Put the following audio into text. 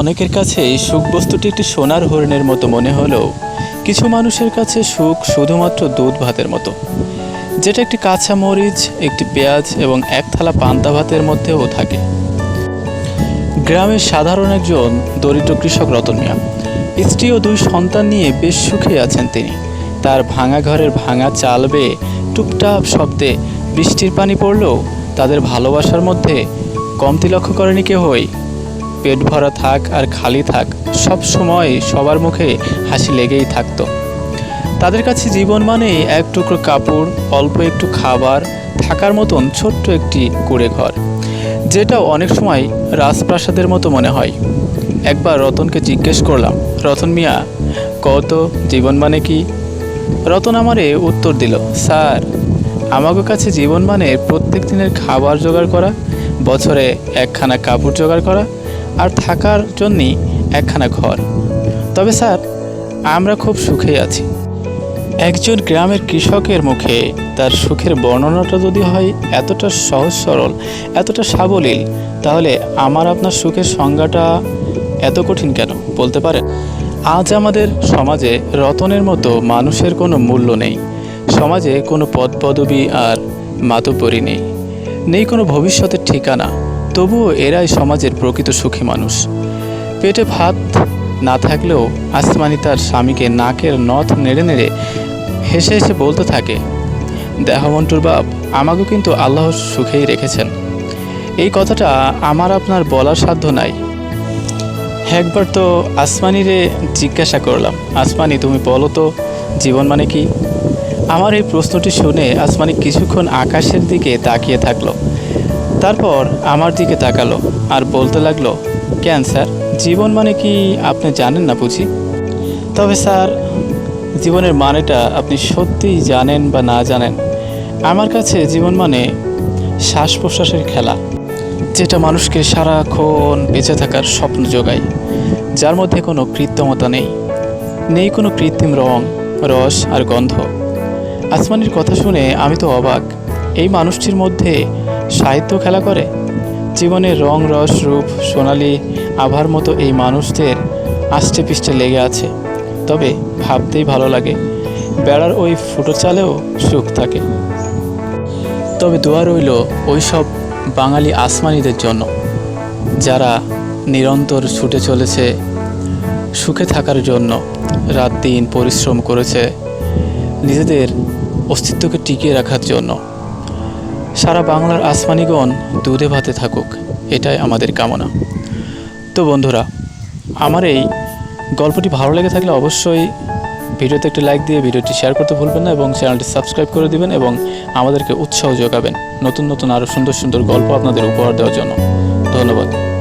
অনেকের কাছে সুখ বস্তুটি একটি সোনার হরিণের মতো মনে হলেও কিছু মানুষের কাছে সুখ শুধুমাত্র দুধ ভাতের মতো। যেটা একটি কাঁচা মরিচ, একটি পেঁয়াজ এবং এক থালা পান্তা ভাতের মধ্যেও থাকে। গ্রামের সাধারণ একজন দরিদ্র কৃষক রতন মিয়া। স্ত্রী ও দুই সন্তান নিয়ে বেশ সুখে আছেন তিনি। তার ভাঙা ঘরের ভাঙা চাল বেয়ে টুপটাপ শব্দে বৃষ্টির পানি পড়লেও তাদের ভালোবাসার মধ্যে কমতি লক্ষ্য করেনি কেহই। পেট ভরা থাক আর খালি থাক, সব সময় সবার মুখে হাসি লেগেই থাকতো। তাদের কাছে জীবন মানে এক টুকরো কাপড়, অল্প একটু খাবার, থাকার মতন ছোট্ট একটি কুড়ে ঘর, যেটা অনেক সময় রাজপ্রাসাদের মতো মনে হয়। একবার রতনকে জিজ্ঞেস করলাম, রতন মিয়া কত জীবন মানে কি? রতন আমারে উত্তর দিল, স্যার আমাকে কাছে জীবন মানে প্রত্যেক দিনের খাবার জোগাড় করা, বছরে একখানা কাপড় জোগাড় করা আর থাকার জন্যই একখানা ঘর। তবে স্যার, আমরা খুব সুখে আছি। একজন গ্রামের কৃষকের মুখে তার সুখের বর্ণনাটা যদি হয় এতটা সহজ সরল, এতটা সাবলীল, তাহলে আমার আপনার সুখের সংজ্ঞাটা এত কঠিন কেন, বলতে পারেন? আজ আমাদের সমাজে রতনের মতো মানুষের কোনো মূল্য নেই। সমাজে কোনো পদ পদবি আর মাতব্বরি নেই। নেই কোনো ভবিষ্যতের ঠিকানা। তবুও এরাই সমাজের প্রকৃত সুখী মানুষ। পেটে ভাত না থাকলেও আসমানি তার স্বামীকে নাকের নথ নেড়ে নেড়ে হেসে হেসে বলতে থাকে দেহমন্টুর বাপ, আমাকেও কিন্তু আল্লাহ সুখেই রেখেছেন। এই কথাটা আমার আপনার বলার সাধ্য নাই। একবার তো আসমানিরে জিজ্ঞাসা করলাম আসমানি তুমি বলো তো, জীবন মানে কি? আমার এই প্রশ্নটি শুনে আসমানি কিছুক্ষণ আকাশের দিকে তাকিয়ে থাকল। তারপর আমার দিকে তাকালো আর বলতে লাগল, কেন স্যার? জীবন মানে কি আপনি জানেন না বুঝি? তবে স্যার, জীবনের মানেটা আপনি সত্যিই জানেন বা না জানেন। আমার কাছে জীবন মানে শ্বাস প্রশ্বাসের খেলা, যেটা মানুষকে সারাক্ষণ বেঁচে থাকার স্বপ্ন যোগায় যার মধ্যে কোনো কৃত্রিমতা নেই নেই কোনো কৃত্রিম রং, রস আর গন্ধ। আসমানির কথা শুনে আমি তো অবাক, এই মানুষটির মধ্যে সাহিত্য খেলা করে? জীবনের রং, রস, রূপ, সোনালি, আভার মতো এই মানুষদের আষ্টে পিষ্টে লেগে আছে। তবে ভাবতেই ভালো লাগে, বেড়ার ওই ফুটো চালেও সুখ থাকে। তবে দোয়া রইল ওই সব বাঙালি আসমানিদের জন্য, যারা নিরন্তর ছুটে চলেছে, সুখে থাকার জন্য রাত দিন পরিশ্রম করেছে, নিজেদের অস্তিত্বকে টিকিয়ে রাখার জন্য। সারা বাংলার আসমানিগণ দুধে ভাতে থাকুক, এটাই আমাদের কামনা। তো বন্ধুরা, আমার এই গল্পটি ভালো লেগে থাকলে অবশ্যই ভিডিওতে একটি লাইক দিয়ে ভিডিওটি শেয়ার করতে ভুলবেন না এবং চ্যানেলটি সাবস্ক্রাইব করে দিবেন এবং আমাদেরকে উৎসাহ যোগাবেন নতুন নতুন আরও সুন্দর সুন্দর গল্প আপনাদের উপহার দেওয়ার জন্য। ধন্যবাদ।